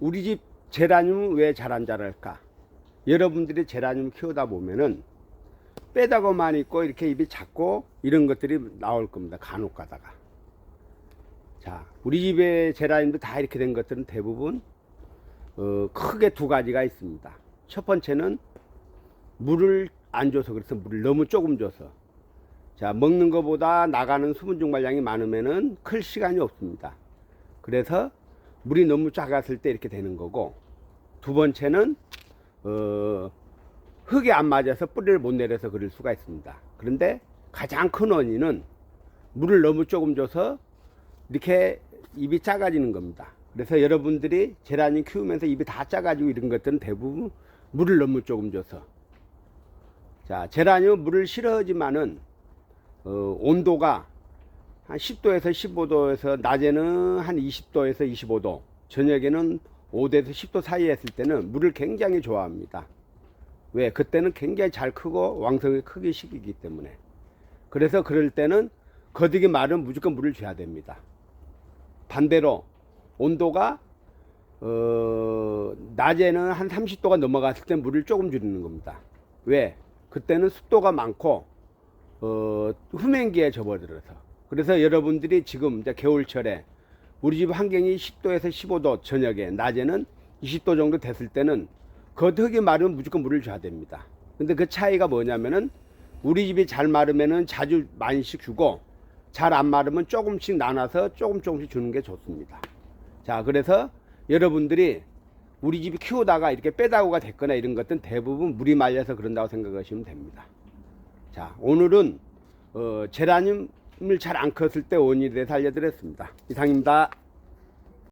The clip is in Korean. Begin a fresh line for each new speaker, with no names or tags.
우리 집 제라늄 왜잘안 자랄까? 여러분들이 제라늄 키우다 보면은 빼다가만 있고 이렇게 입이 작고 이런 것들이 나올 겁니다. 간혹 가다가. 자, 우리 집에 제라늄도 다 이렇게 된 것들은 대부분 어, 크게 두 가지가 있습니다. 첫 번째는 물을 안 줘서 그래서 물을 너무 조금 줘서 자 먹는 것보다 나가는 수분 증발량이 많으면은 클 시간이 없습니다. 그래서 물이 너무 작았을 때 이렇게 되는 거고 두 번째는 어, 흙에 안 맞아서 뿌리를 못 내려서 그럴 수가 있습니다. 그런데 가장 큰 원인은 물을 너무 조금 줘서 이렇게 입이 작아지는 겁니다. 그래서 여러분들이 제라늄 키우면서 입이 다 작아지고 이런 것들은 대부분 물을 너무 조금 줘서 자 제라늄 물을 싫어하지만은 어, 온도가 한 10도에서 15도에서 낮에는 한 20도에서 25도 저녁에는 5도에서 10도 사이에 했을 때는 물을 굉장히 좋아합니다. 왜? 그때는 굉장히 잘 크고 왕성하게 크기 시기이기 때문에. 그래서 그럴 때는 거득이 말은 무조건 물을 줘야 됩니다. 반대로 온도가 어, 낮에는 한 30도가 넘어갔을 때 물을 조금 줄이는 겁니다. 왜? 그때는 습도가 많고 어, 후면기에 접어들어서. 그래서 여러분들이 지금 이제 겨울철에 우리 집 환경이 10도에서 15도 저녁에 낮에는 20도 정도 됐을 때는 겉흙이 마르면 무조건 물을 줘야 됩니다. 근데 그 차이가 뭐냐면은 우리 집이 잘 마르면은 자주 많이씩 주고 잘 안 마르면 조금씩 나눠서 조금 조금씩 주는 게 좋습니다. 자, 그래서 여러분들이 우리 집이 키우다가 이렇게 빼다고가 됐거나 이런 것들은 대부분 물이 말려서 그런다고 생각하시면 됩니다. 자, 오늘은 어, 제라늄을 잘 안 컸을 때 원인에 대해서 알려드렸습니다. 이상입니다.